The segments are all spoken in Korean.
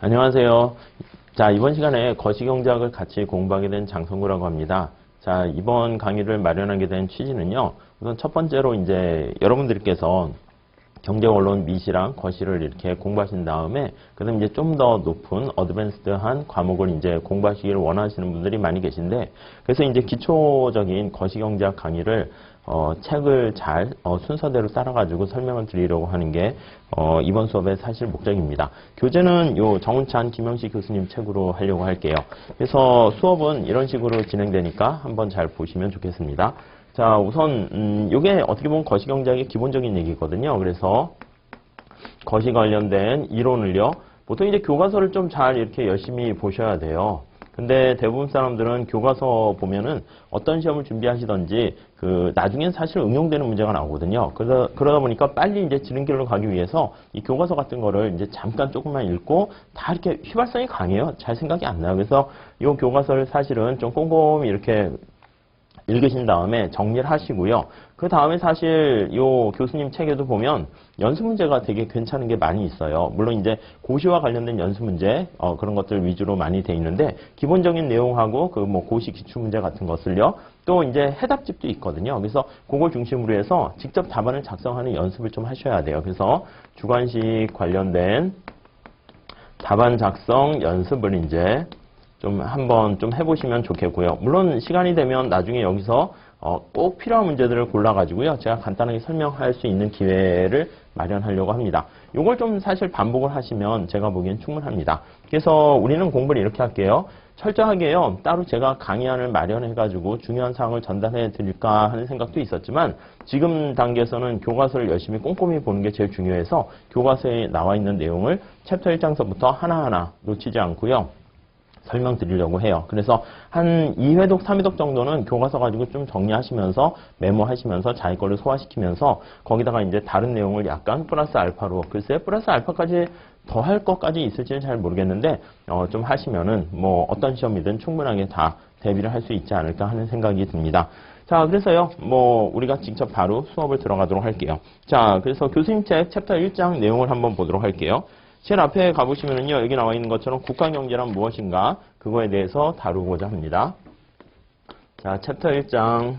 안녕하세요. 자, 이번 시간에 거시경제학을 같이 공부하게 된 장성구라고 합니다. 자, 이번 강의를 마련하게 된 취지는요. 우선 첫 번째로 이제 여러분들께서 경제 원론 미시랑 거시를 이렇게 공부하신 다음에 그다음 이제 좀 더 높은 어드밴스드한 과목을 이제 공부하시기를 원하시는 분들이 많이 계신데 그래서 이제 기초적인 거시경제학 강의를 어, 책을 잘 어, 순서대로 따라가지고 설명을 드리려고 하는 게 어, 이번 수업의 사실 목적입니다. 교재는 요 정운찬 김영식 교수님 책으로 하려고 할게요. 그래서 수업은 이런 식으로 진행되니까 한번 잘 보시면 좋겠습니다. 자, 우선 음, 이게 어떻게 보면 거시경제학의 기본적인 얘기거든요. 그래서 거시 관련된 이론을요. 보통 이제 교과서를 좀 잘 이렇게 열심히 보셔야 돼요. 근데 대부분 사람들은 교과서 보면은 어떤 시험을 준비하시던지 그 나중엔 사실 응용되는 문제가 나오거든요. 그러다, 그러다 보니까 빨리 이제 지름길로 가기 위해서 이 교과서 같은 거를 이제 잠깐 조금만 읽고 다 이렇게 휘발성이 강해요. 잘 생각이 안 나요. 그래서 이 교과서를 사실은 좀 꼼꼼히 이렇게 읽으신 다음에 정리를 하시고요. 그 다음에 사실 요 교수님 책에도 보면 연습 문제가 되게 괜찮은 게 많이 있어요. 물론 이제 고시와 관련된 연습 문제 어, 그런 것들 위주로 많이 돼 있는데 기본적인 내용하고 그 뭐 고시 기출 문제 같은 것을요. 또 이제 해답집도 있거든요. 그래서 그걸 중심으로 해서 직접 답안을 작성하는 연습을 좀 하셔야 돼요. 그래서 주관식 관련된 답안 작성 연습을 이제 좀 한번 좀 해보시면 좋겠고요. 물론 시간이 되면 나중에 여기서 어, 꼭 필요한 문제들을 골라가지고요. 제가 간단하게 설명할 수 있는 기회를 마련하려고 합니다. 이걸 좀 사실 반복을 하시면 제가 보기엔 충분합니다. 그래서 우리는 공부를 이렇게 할게요. 철저하게요. 따로 제가 강의안을 마련해가지고 중요한 사항을 전달해 드릴까 하는 생각도 있었지만 지금 단계에서는 교과서를 열심히 꼼꼼히 보는 게 제일 중요해서 교과서에 나와 있는 내용을 챕터 1장서부터 하나하나 놓치지 않고요. 설명드리려고 해요. 그래서 한 2회독, 3회독 정도는 교과서 가지고 좀 정리하시면서 메모하시면서 자기 걸로 소화시키면서 거기다가 이제 다른 내용을 약간 플러스 알파로 글쎄 플러스 알파까지 더 할 것까지 있을지는 잘 모르겠는데 어, 좀 하시면은 뭐 어떤 시험이든 충분하게 다 대비를 할 수 있지 않을까 하는 생각이 듭니다. 자, 그래서요, 뭐, 우리가 직접 바로 수업을 들어가도록 할게요. 자, 그래서 교수님 책 챕터 1장 내용을 한번 보도록 할게요. 제일 앞에 가보시면은요, 여기 나와 있는 것처럼 국가경제란 무엇인가, 그거에 대해서 다루고자 합니다. 자, 챕터 1장.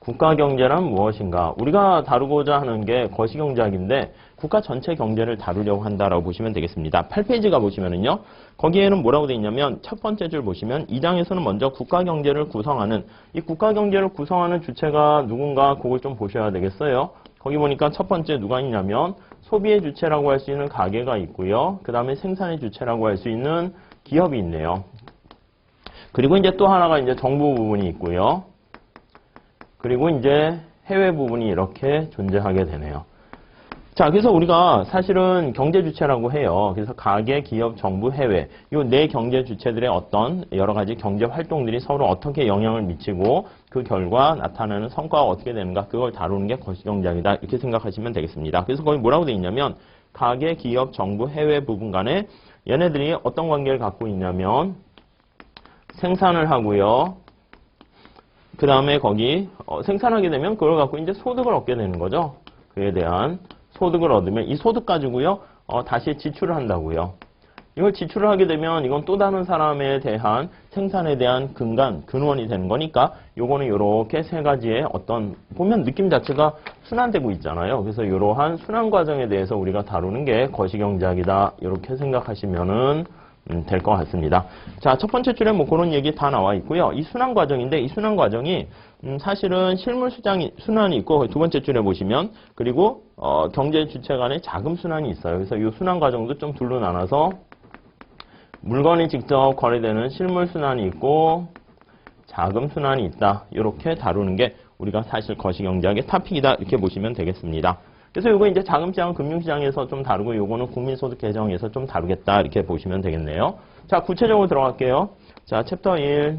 국가경제란 무엇인가? 우리가 다루고자 하는 게 거시경제학인데, 국가 전체 경제를 다루려고 한다라고 보시면 되겠습니다. 8페이지 가보시면은요, 거기에는 뭐라고 되어 있냐면, 첫 번째 줄 보시면, 이 장에서는 먼저 국가 경제를 구성하는, 이 국가 경제를 구성하는 주체가 누군가, 그걸 좀 보셔야 되겠어요. 거기 보니까 첫 번째 누가 있냐면, 소비의 주체라고 할 수 있는 가게가 있고요. 그 다음에 생산의 주체라고 할 수 있는 기업이 있네요. 그리고 이제 또 하나가 이제 정부 부분이 있고요. 그리고 이제 해외 부분이 이렇게 존재하게 되네요. 자, 그래서 우리가 사실은 경제 주체라고 해요. 그래서 가계, 기업, 정부, 해외. 이 네 경제 주체들의 어떤 여러 가지 경제 활동들이 서로 어떻게 영향을 미치고 그 결과 나타나는 성과가 어떻게 되는가 그걸 다루는 게 거시경제학이다. 이렇게 생각하시면 되겠습니다. 그래서 거기 뭐라고 돼 있냐면 가계, 기업, 정부, 해외 부분 간에 얘네들이 어떤 관계를 갖고 있냐면 생산을 하고요. 그 다음에 거기 어, 생산하게 되면 그걸 갖고 이제 소득을 얻게 되는 거죠. 그에 대한 소득을 얻으면 이 소득 가지고요. 어, 다시 지출을 한다고요. 이걸 지출을 하게 되면 이건 또 다른 사람에 대한 생산에 대한 근간, 근원이 되는 거니까 요거는 이렇게 세 가지의 어떤 보면 느낌 자체가 순환되고 있잖아요. 그래서 이러한 순환 과정에 대해서 우리가 다루는 게 거시경제학이다. 이렇게 생각하시면은 음, 될 것 같습니다. 자, 첫 번째 줄에 뭐 그런 얘기 다 나와 있고요. 이 순환 과정인데 이 순환 과정이 음, 사실은 실물 수장이 순환이 있고 두 번째 줄에 보시면 그리고 어, 경제 주체 간의 자금 순환이 있어요. 그래서 이 순환 과정도 좀 둘로 나눠서 물건이 직접 거래되는 실물 순환이 있고 자금 순환이 있다. 이렇게 다루는 게 우리가 사실 거시경제학의 타픽이다. 이렇게 보시면 되겠습니다. 그래서 이거 이제 자금시장, 금융시장에서 좀 다루고 요거는 국민소득 개정에서 좀 다루겠다. 이렇게 보시면 되겠네요. 자, 구체적으로 들어갈게요. 자, 챕터 1.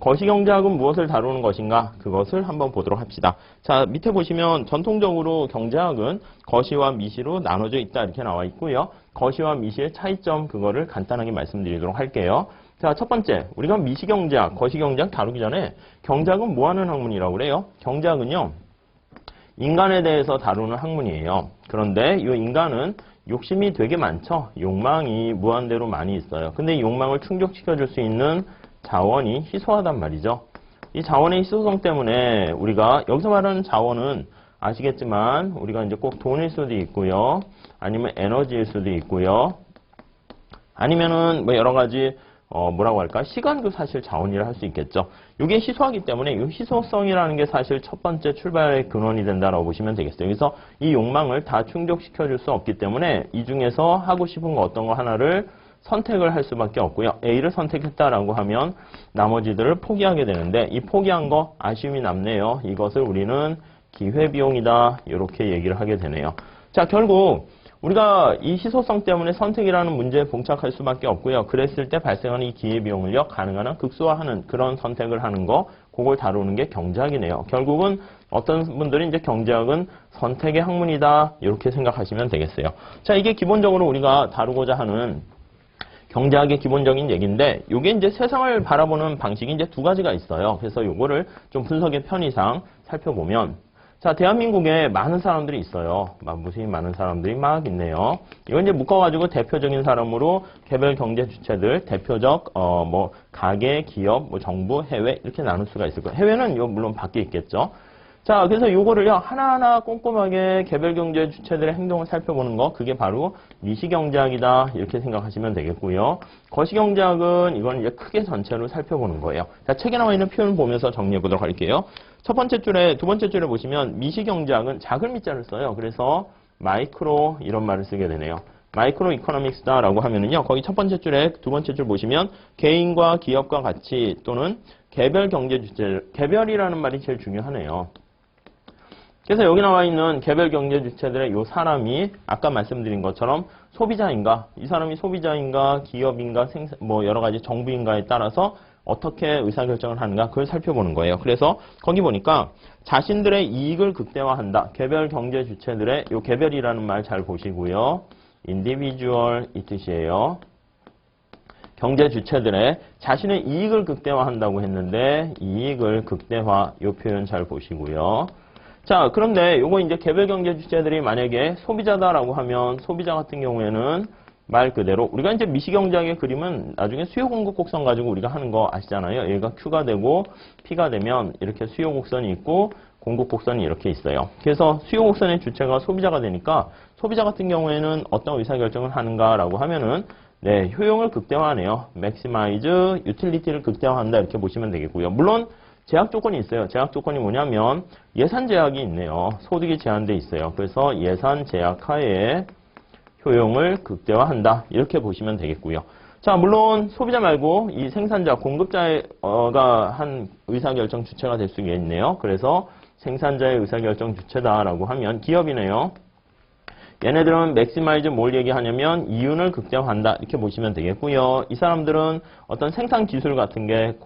거시경제학은 무엇을 다루는 것인가? 그것을 한번 보도록 합시다. 자, 밑에 보시면 전통적으로 경제학은 거시와 미시로 나눠져 있다. 이렇게 나와 있고요. 거시와 미시의 차이점 그거를 간단하게 말씀드리도록 할게요. 자, 첫 번째. 우리가 미시경제학, 거시경제학 다루기 전에 경제학은 뭐 하는 학문이라고 그래요? 경제학은요. 인간에 대해서 다루는 학문이에요. 그런데 이 인간은 욕심이 되게 많죠. 욕망이 무한대로 많이 있어요. 근데 이 욕망을 충족시켜 줄 수 있는 자원이 희소하단 말이죠. 이 자원의 희소성 때문에 우리가 여기서 말하는 자원은 아시겠지만 우리가 이제 꼭 돈일 수도 있고요. 아니면 에너지일 수도 있고요. 아니면은 뭐 여러 가지 어 뭐라고 할까 시간도 사실 자원이라 할 수 있겠죠. 이게 희소하기 때문에 이 희소성이라는 게 사실 첫 번째 출발의 근원이 된다라고 보시면 되겠어요. 그래서 이 욕망을 다 충족시켜 줄 수 없기 때문에 이 중에서 하고 싶은 거 어떤 거 하나를 선택을 할 수밖에 없고요. A를 선택했다라고 하면 나머지들을 포기하게 되는데 이 포기한 거 아쉬움이 남네요. 이것을 우리는 기회비용이다 이렇게 얘기를 하게 되네요. 자 결국 우리가 이 희소성 때문에 선택이라는 문제에 봉착할 수밖에 없고요. 그랬을 때 발생하는 이 기회비용을요, 가능한 한 극소화하는 그런 선택을 하는 거, 그걸 다루는 게 경제학이네요. 결국은 어떤 분들이 이제 경제학은 선택의 학문이다, 이렇게 생각하시면 되겠어요. 자, 이게 기본적으로 우리가 다루고자 하는 경제학의 기본적인 얘기인데, 이게 이제 세상을 바라보는 방식이 이제 두 가지가 있어요. 그래서 요거를 좀 분석의 편의상 살펴보면, 자, 대한민국에 많은 사람들이 있어요. 막 무수히 많은 사람들이 막 있네요. 이건 이제 묶어가지고 대표적인 사람으로 개별 경제 주체들, 대표적, 어, 뭐, 가계, 기업, 뭐, 정부, 해외, 이렇게 나눌 수가 있을 거예요. 해외는 요, 물론 밖에 있겠죠. 자, 그래서 요거를요, 하나하나 꼼꼼하게 개별 경제 주체들의 행동을 살펴보는 거, 그게 바로 미시경제학이다, 이렇게 생각하시면 되겠고요. 거시경제학은 이건 이제 크게 전체로 살펴보는 거예요. 자, 책에 나와 있는 표현을 보면서 정리해 보도록 할게요. 첫 번째 줄에, 두 번째 줄에 보시면 미시경제학은 작은 미자를 써요. 그래서 마이크로 이런 말을 쓰게 되네요. 마이크로 이코노믹스다라고 하면은요. 거기 첫 번째 줄에 두 번째 줄 보시면 개인과 기업과 같이 또는 개별 경제 주체, 개별이라는 말이 제일 중요하네요. 그래서 여기 나와 있는 개별 경제 주체들의 요 사람이 아까 말씀드린 것처럼 소비자인가, 이 사람이 소비자인가, 기업인가, 생산, 뭐 여러 가지 정부인가에 따라서 어떻게 의사결정을 하는가 그걸 살펴보는 거예요. 그래서 거기 보니까 자신들의 이익을 극대화한다. 개별 경제 주체들의 요 개별이라는 말 잘 보시고요. individual 이 뜻이에요. 경제 주체들의 자신의 이익을 극대화한다고 했는데 이익을 극대화 요 표현 잘 보시고요. 자, 그런데 요거 이제 개별 경제 주체들이 만약에 소비자다라고 하면 소비자 같은 경우에는 말 그대로 우리가 이제 미시경제학의 그림은 나중에 수요 공급 곡선 가지고 우리가 하는 거 아시잖아요. 얘가 Q가 되고 P가 되면 이렇게 수요 곡선이 있고 공급 곡선이 이렇게 있어요. 그래서 수요 곡선의 주체가 소비자가 되니까 소비자 같은 경우에는 어떤 의사결정을 하는가라고 하면은 네, 효용을 극대화하네요. maximize, utility를 극대화한다 이렇게 보시면 되겠고요. 물론 제약 조건이 있어요. 제약 조건이 뭐냐면 예산 제약이 있네요. 소득이 제한돼 있어요. 그래서 예산 제약 하에 효용을 극대화한다. 이렇게 보시면 되겠고요. 자, 물론 소비자 말고 이 생산자, 공급자가 한 의사결정 주체가 될 수 있네요. 그래서 생산자의 의사결정 주체다라고 하면 기업이네요. 얘네들은 맥시마이즈 뭘 얘기하냐면 이윤을 극대화한다. 이렇게 보시면 되겠고요. 이 사람들은 어떤 생산 기술 같은 게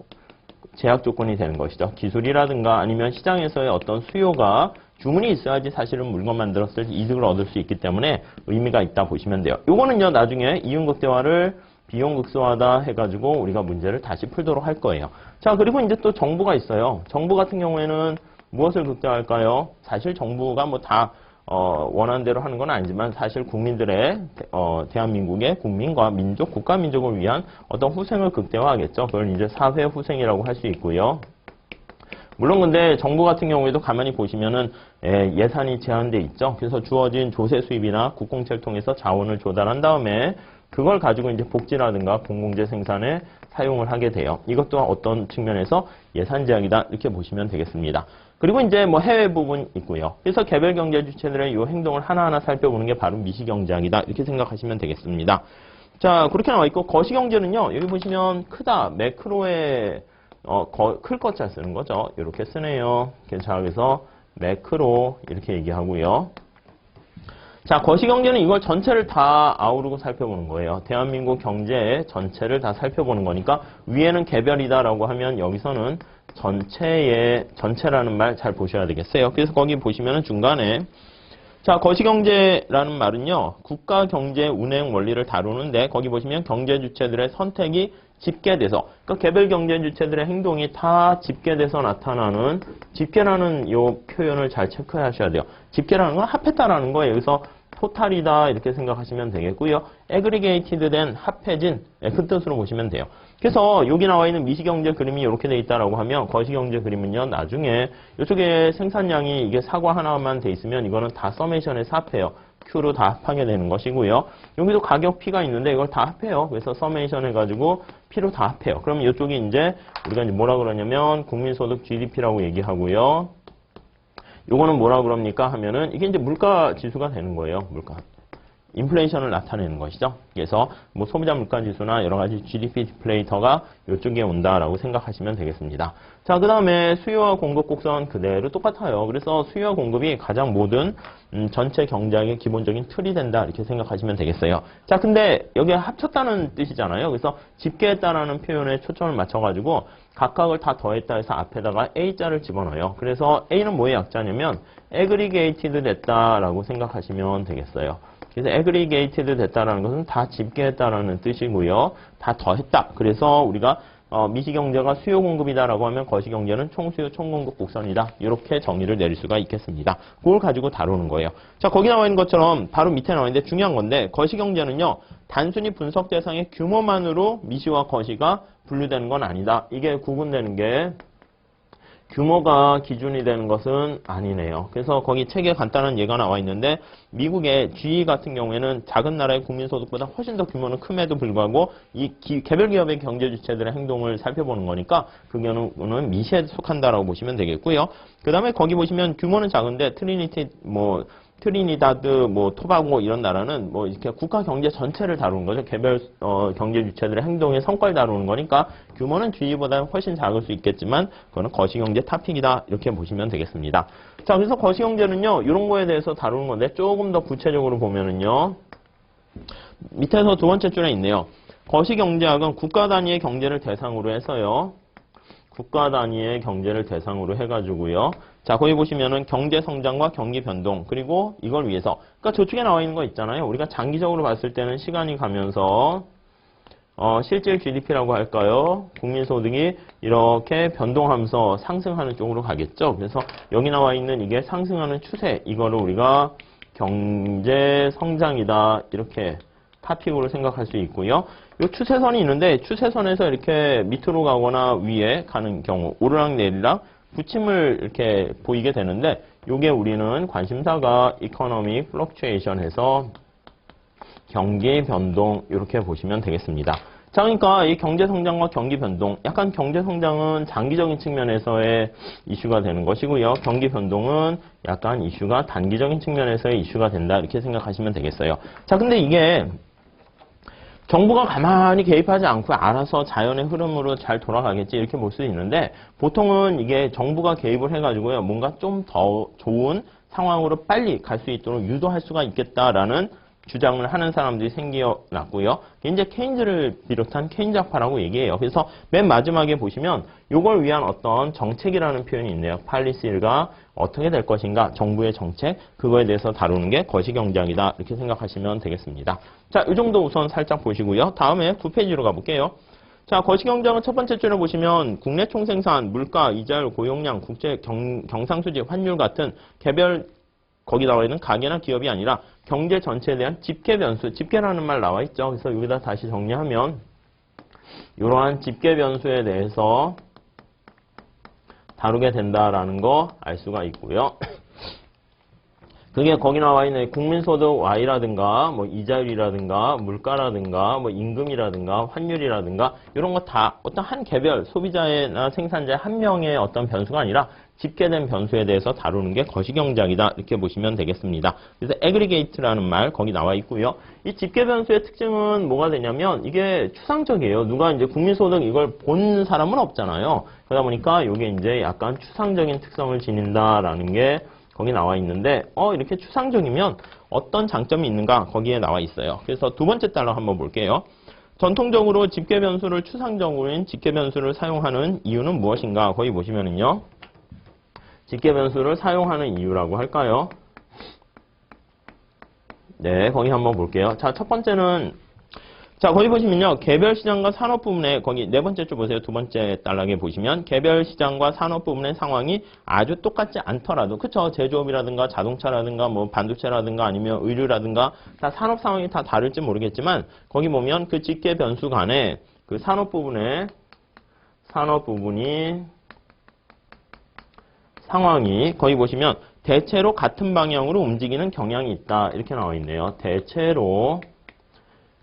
제약 조건이 되는 것이죠. 기술이라든가 아니면 시장에서의 어떤 수요가 주문이 있어야지 사실은 물건 만들었을 때 이득을 얻을 수 있기 때문에 의미가 있다 보시면 돼요. 요거는요, 나중에 이윤 극대화를 비용 극소화다 해가지고 우리가 문제를 다시 풀도록 할 거예요. 자, 그리고 이제 또 정부가 있어요. 정부 같은 경우에는 무엇을 극대화할까요? 사실 정부가 뭐다 어, 원하는 대로 하는 건 아니지만 사실 국민들의 어, 대한민국의 국민과 민족, 국가 민족을 위한 어떤 후생을 극대화하겠죠. 그걸 이제 사회 후생이라고 할 수 있고요. 물론 근데 정부 같은 경우에도 가만히 보시면은 예, 예산이 제한돼 있죠. 그래서 주어진 조세 수입이나 국공채를 통해서 자원을 조달한 다음에 그걸 가지고 이제 복지라든가 공공재 생산에 사용을 하게 돼요. 이것 또한 어떤 측면에서 예산 제약이다 이렇게 보시면 되겠습니다. 그리고 이제 뭐 해외 부분 있고요. 그래서 개별 경제 주체들의 이 행동을 하나하나 살펴보는 게 바로 미시경제학이다 이렇게 생각하시면 되겠습니다. 자 그렇게 나와 있고 거시경제는요 여기 보시면 크다 매크로의 어, 클 것자 쓰는 거죠. 이렇게 쓰네요. 자, 그래서 매크로 이렇게 얘기하고요. 자, 거시경제는 이걸 전체를 다 아우르고 살펴보는 거예요. 대한민국 경제 전체를 다 살펴보는 거니까 위에는 개별이다라고 하면 여기서는 전체의 전체라는 말 잘 보셔야 되겠어요. 그래서 거기 보시면은 중간에 자, 거시경제라는 말은요, 국가 경제 운행 원리를 다루는데, 거기 보시면 경제 주체들의 선택이 집계돼서, 그러니까 개별 경제 주체들의 행동이 다 집계돼서 나타나는, 집계라는 요 표현을 잘 체크하셔야 돼요. 집계라는 건 합했다라는 거예요. 여기서 토탈이다 이렇게 생각하시면 되겠고요. aggregated 된 합해진 예, 그 뜻으로 보시면 돼요. 그래서 여기 나와 있는 미시경제 그림이 이렇게 돼 있다라고 하면 거시경제 그림은요. 나중에 이쪽에 생산량이 이게 사과 하나만 돼 있으면 이거는 다 서메이션에서 합해요. Q로 다 합하게 되는 것이고요. 여기도 가격 P가 있는데 이걸 다 합해요. 그래서 서메이션 해가지고 P로 다 합해요. 그러면 이쪽이 이제 우리가 이제 뭐라 그러냐면 국민소득 GDP라고 얘기하고요. 요거는 뭐라 그럽니까 하면은 이게 이제 물가 지수가 되는 거예요. 물가. 인플레이션을 나타내는 것이죠. 그래서 뭐 소비자 물가 지수나 여러 가지 GDP 디플레이터가 이쪽에 온다라고 생각하시면 되겠습니다. 자, 그 다음에 수요와 공급 곡선 그대로 똑같아요. 그래서 수요와 공급이 가장 모든 음, 전체 경제학의 기본적인 틀이 된다 이렇게 생각하시면 되겠어요. 자, 근데 여기 합쳤다는 뜻이잖아요. 그래서 집계했다라는 표현에 초점을 맞춰가지고 각각을 다 더했다 해서 앞에다가 A자를 집어넣어요. 그래서 A는 뭐의 약자냐면 aggregated 됐다라고 생각하시면 되겠어요. 그래서 aggregated 됐다라는 것은 다 집계했다라는 뜻이고요. 다 더했다. 그래서 우리가 어, 미시경제가 수요 공급이다라고 하면 거시경제는 총수요 총공급 곡선이다. 이렇게 정의를 내릴 수가 있겠습니다. 그걸 가지고 다루는 거예요. 자, 거기 나와 있는 것처럼 바로 밑에 나와 있는데 중요한 건데 거시경제는요. 단순히 분석 대상의 규모만으로 미시와 거시가 분류되는 건 아니다. 이게 구분되는 게 규모가 기준이 되는 것은 아니네요. 그래서 거기 책에 간단한 예가 나와 있는데 미국의 GE 같은 경우에는 작은 나라의 국민소득보다 훨씬 더 규모는 큼에도 불구하고 이 기- 개별 기업의 경제 주체들의 행동을 살펴보는 거니까 그 경우는 미시에 속한다라고 보시면 되겠고요. 그 다음에 거기 보시면 규모는 작은데 트리니티 뭐 트리니다드, 뭐 토바고 이런 나라는 뭐 이렇게 국가 경제 전체를 다루는 거죠. 개별 어, 경제 주체들의 행동의 성과를 다루는 거니까 규모는 GE보다 훨씬 작을 수 있겠지만 그거는 거시경제 타픽이다 이렇게 보시면 되겠습니다. 자, 그래서 거시경제는요 이런 거에 대해서 다루는 건데 조금 더 구체적으로 보면은요 밑에서 두 번째 줄에 있네요. 거시경제학은 국가 단위의 경제를 대상으로 해서요. 국가 단위의 경제를 대상으로 해가지고요. 자, 거기 보시면은 경제 성장과 경기 변동, 그리고 이걸 위해서. 그러니까 저쪽에 나와 있는 거 있잖아요. 우리가 장기적으로 봤을 때는 시간이 가면서, 어, 실질 GDP라고 할까요? 국민소득이 이렇게 변동하면서 상승하는 쪽으로 가겠죠. 그래서 여기 나와 있는 이게 상승하는 추세, 이거를 우리가 경제 성장이다. 이렇게 타픽으로 생각할 수 있고요. 이 추세선이 있는데 추세선에서 이렇게 밑으로 가거나 위에 가는 경우 오르락 내리락 부침을 이렇게 보이게 되는데 이게 우리는 관심사가 economic fluctuation 해서 경기 변동 이렇게 보시면 되겠습니다. 자, 그러니까 이 경제 성장과 경기 변동, 약간 경제 성장은 장기적인 측면에서의 이슈가 되는 것이고요. 경기 변동은 약간 이슈가 단기적인 측면에서의 이슈가 된다 이렇게 생각하시면 되겠어요. 자, 근데 이게 정부가 가만히 개입하지 않고 알아서 자연의 흐름으로 잘 돌아가겠지 이렇게 볼 수 있는데 보통은 이게 정부가 개입을 해가지고요. 뭔가 좀 더 좋은 상황으로 빨리 갈 수 있도록 유도할 수가 있겠다라는 주장을 하는 사람들이 생겨났고요. 이제 케인즈를 비롯한 케인작파라고 얘기해요. 그래서 맨 마지막에 보시면 이걸 위한 어떤 정책이라는 표현이 있네요. 팔리시가 어떻게 될 것인가, 정부의 정책, 그거에 대해서 다루는 게 거시경제학이다. 이렇게 생각하시면 되겠습니다. 자, 이 정도 우선 살짝 보시고요. 다음에 9페이지로 가볼게요. 자, 거시경제학은 첫 번째 줄에 보시면 국내 총생산, 물가, 이자율, 고용량, 국제 경, 경상수지, 환율 같은 개별 거기 나와 있는 가게나 기업이 아니라 경제 전체에 대한 집계 변수, 집계라는 말 나와 있죠. 그래서 여기다 다시 정리하면 이러한 집계 변수에 대해서 다루게 된다라는 거 알 수가 있고요. 그게 거기 나와 있는 국민소득 Y라든가 뭐 이자율이라든가 물가라든가 뭐 임금이라든가 환율이라든가 이런 거 다 어떤 한 개별 소비자나 생산자 한 명의 어떤 변수가 아니라 집계된 변수에 대해서 다루는 게 거시경제학이다 이렇게 보시면 되겠습니다. 그래서 aggregate라는 말 거기 나와 있고요. 이 집계 변수의 특징은 뭐가 되냐면 이게 추상적이에요. 누가 이제 국민소득 이걸 본 사람은 없잖아요. 그러다 보니까 이게 이제 약간 추상적인 특성을 지닌다라는 게 거기 나와 있는데 어 이렇게 추상적이면 어떤 장점이 있는가 거기에 나와 있어요. 그래서 두 번째 달러 한번 볼게요. 전통적으로 집계 변수를 추상적으로인 집계 변수를 사용하는 이유는 무엇인가? 거기 보시면은요. 집계 변수를 사용하는 이유라고 할까요? 네, 거기 한번 볼게요. 자, 첫 번째는 자, 거기 보시면요. 개별 시장과 산업 부분의 거기 네 번째 줄 보세요. 두 번째 단락에 보시면 개별 시장과 산업 부분의 상황이 아주 똑같지 않더라도 그쵸? 제조업이라든가 자동차라든가 뭐 반도체라든가 아니면 의류라든가 다 산업 상황이 다 다를지 모르겠지만 거기 보면 그 직계 변수 간에 그 산업 부분의 산업 부분이 상황이 거기 보시면 대체로 같은 방향으로 움직이는 경향이 있다. 이렇게 나와 있네요. 대체로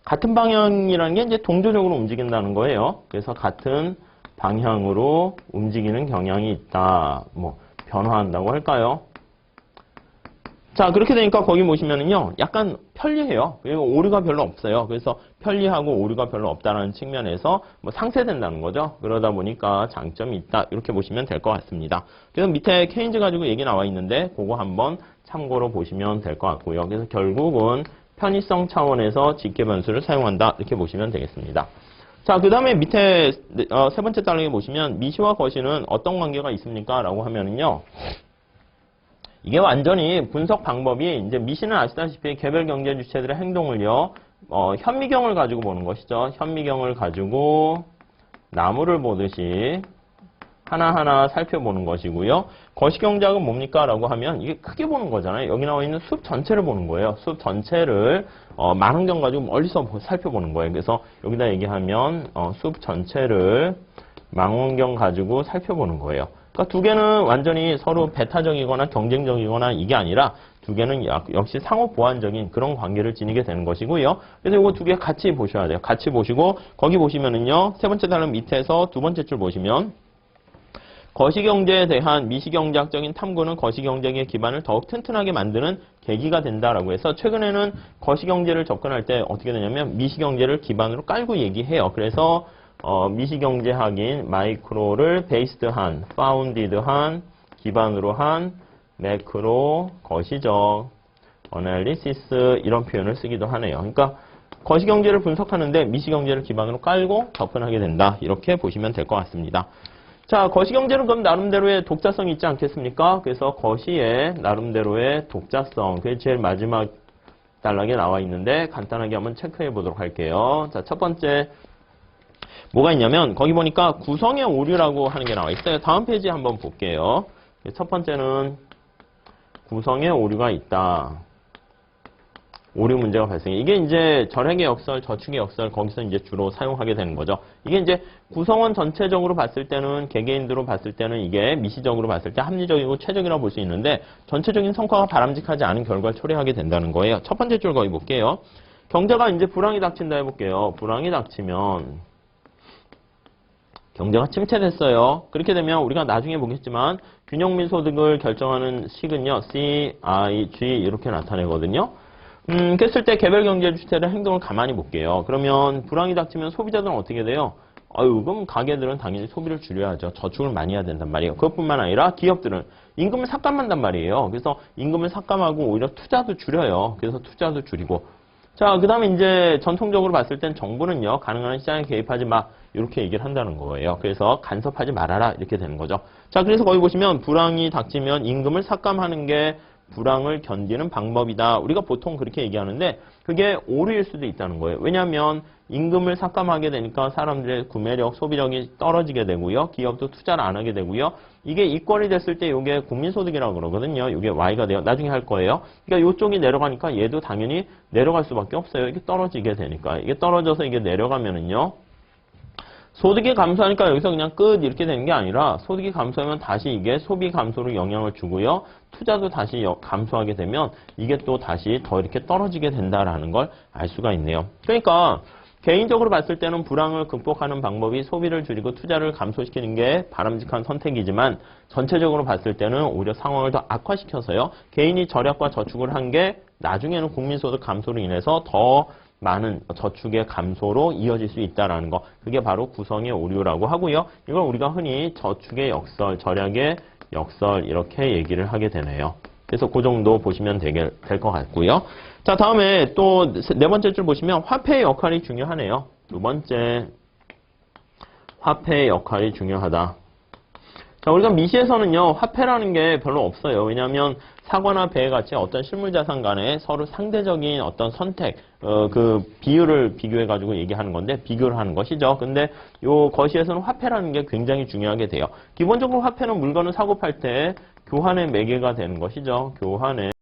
같은 방향이라는 게 이제 동조적으로 움직인다는 거예요. 그래서 같은 방향으로 움직이는 경향이 있다. 뭐 변화한다고 할까요? 자, 그렇게 되니까 거기 보시면은요, 약간 편리해요. 그리고 오류가 별로 없어요. 그래서 편리하고 오류가 별로 없다는 측면에서 뭐 상쇄된다는 거죠. 그러다 보니까 장점이 있다. 이렇게 보시면 될 것 같습니다. 그래서 밑에 케인즈 가지고 얘기 나와 있는데, 그거 한번 참고로 보시면 될 것 같고요. 그래서 결국은 편의성 차원에서 직계 변수를 사용한다. 이렇게 보시면 되겠습니다. 자, 그 다음에 밑에 어, 세 번째 달락에 보시면 미시와 거시는 어떤 관계가 있습니까? 라고 하면은요. 이게 완전히 분석 방법이 이제 미시는 아시다시피 개별 경제 주체들의 행동을요, 어, 현미경을 가지고 보는 것이죠. 현미경을 가지고 나무를 보듯이 하나하나 살펴보는 것이고요. 거시경작은 뭡니까? 라고 하면 이게 크게 보는 거잖아요. 여기 나와 있는 숲 전체를 보는 거예요. 숲 전체를 어, 만원경 가지고 멀리서 보- 살펴보는 거예요. 그래서 여기다 얘기하면 어, 숲 전체를 망원경 가지고 살펴보는 거예요. 그러니까 두 개는 완전히 서로 배타적이거나 경쟁적이거나 이게 아니라 두 개는 약- 역시 상호 보완적인 그런 관계를 지니게 되는 것이고요. 그래서 이거 두 개 같이 보셔야 돼요. 같이 보시고 거기 보시면은요. 세 번째 단락 밑에서 두 번째 줄 보시면 거시경제에 대한 미시경제학적인 탐구는 거시경제의 기반을 더욱 튼튼하게 만드는 계기가 된다라고 해서 최근에는 거시경제를 접근할 때 어떻게 되냐면 미시경제를 기반으로 깔고 얘기해요. 그래서 어, 미시경제학인 마이크로를 베이스드한, 파운디드한, 기반으로 한 매크로 거시적 어널리시스 이런 표현을 쓰기도 하네요. 그러니까 거시경제를 분석하는데 미시경제를 기반으로 깔고 접근하게 된다. 이렇게 보시면 될 것 같습니다. 자, 거시경제는 그럼 나름대로의 독자성이 있지 않겠습니까? 그래서 거시의 나름대로의 독자성, 그게 제일 마지막 단락에 나와 있는데 간단하게 한번 체크해 보도록 할게요. 자, 첫 번째 뭐가 있냐면 거기 보니까 구성의 오류라고 하는 게 나와 있어요. 다음 페이지 한번 볼게요. 첫 번째는 구성의 오류가 있다. 오류 문제가 발생해. 이게 이제 절획의 역설, 저축의 역설 거기서 이제 주로 사용하게 되는 거죠. 이게 이제 구성원 전체적으로 봤을 때는 개개인으로 봤을 때는 이게 미시적으로 봤을 때 합리적이고 최적이라고 볼 수 있는데 전체적인 성과가 바람직하지 않은 결과를 초래하게 된다는 거예요. 첫 번째 줄 거기 볼게요. 경제가 이제 불황이 닥친다 해볼게요. 불황이 닥치면 경제가 침체됐어요. 그렇게 되면 우리가 나중에 보겠지만 균형민 소득을 결정하는 식은요. C, I, G 이렇게 나타내거든요. 음, 그랬을 때 개별 경제 주체의 행동을 가만히 볼게요. 그러면 불황이 닥치면 소비자들은 어떻게 돼요? 아유, 그럼 가게들은 당연히 소비를 줄여야죠. 저축을 많이 해야 된단 말이에요. 그것뿐만 아니라 기업들은 임금을 삭감한단 말이에요. 그래서 임금을 삭감하고 오히려 투자도 줄여요. 그래서 투자도 줄이고. 자, 그 다음에 이제 전통적으로 봤을 땐 정부는요, 가능한 시장에 개입하지 마. 이렇게 얘기를 한다는 거예요. 그래서 간섭하지 말아라. 이렇게 되는 거죠. 자, 그래서 거기 보시면 불황이 닥치면 임금을 삭감하는 게 불황을 견디는 방법이다. 우리가 보통 그렇게 얘기하는데 그게 오류일 수도 있다는 거예요. 왜냐하면 임금을 삭감하게 되니까 사람들의 구매력, 소비력이 떨어지게 되고요. 기업도 투자를 안 하게 되고요. 이게 이권이 됐을 때 이게 국민소득이라고 그러거든요. 이게 Y가 돼요. 나중에 할 거예요. 그러니까 이쪽이 내려가니까 얘도 당연히 내려갈 수밖에 없어요. 이게 떨어지게 되니까. 이게 떨어져서 이게 내려가면은요. 소득이 감소하니까 여기서 그냥 끝 이렇게 되는 게 아니라 소득이 감소하면 다시 이게 소비 감소로 영향을 주고요. 투자도 다시 여- 감소하게 되면 이게 또 다시 더 이렇게 떨어지게 된다라는 걸 알 수가 있네요. 그러니까 개인적으로 봤을 때는 불황을 극복하는 방법이 소비를 줄이고 투자를 감소시키는 게 바람직한 선택이지만 전체적으로 봤을 때는 오히려 상황을 더 악화시켜서요. 개인이 절약과 저축을 한 게 나중에는 국민소득 감소로 인해서 더 많은 저축의 감소로 이어질 수 있다라는 거. 그게 바로 구성의 오류라고 하고요. 이걸 우리가 흔히 저축의 역설, 절약의 역설 이렇게 얘기를 하게 되네요. 그래서 그 정도 보시면 될 것 같고요. 자, 다음에 또 네 번째 줄 보시면 화폐의 역할이 중요하네요. 두 번째 화폐의 역할이 중요하다. 자, 우리가 미시에서는요, 화폐라는 게 별로 없어요. 왜냐하면 사과나 배 같이 어떤 실물 자산 간에 서로 상대적인 어떤 선택, 어, 그 비율을 비교해가지고 얘기하는 건데, 비교를 하는 것이죠. 근데 요 거시에서는 화폐라는 게 굉장히 중요하게 돼요. 기본적으로 화폐는 물건을 사고 팔 때 교환의 매개가 되는 것이죠. 교환의